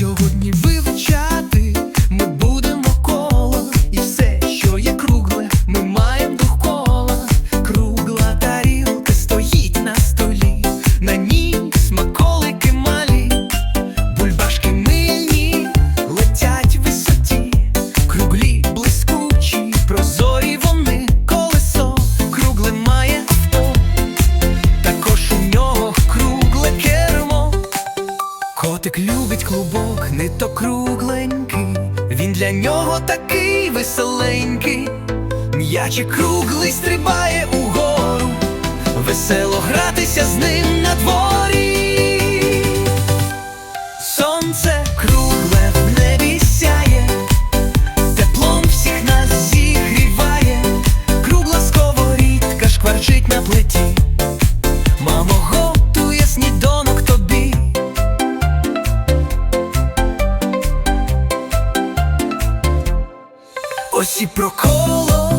сьогодні вивчає. Котик любить клубок, не то кругленький, він для нього такий веселенький, м'ячик круглий стрибає угору, весело гратися з ним на дворі. Ось і про коло,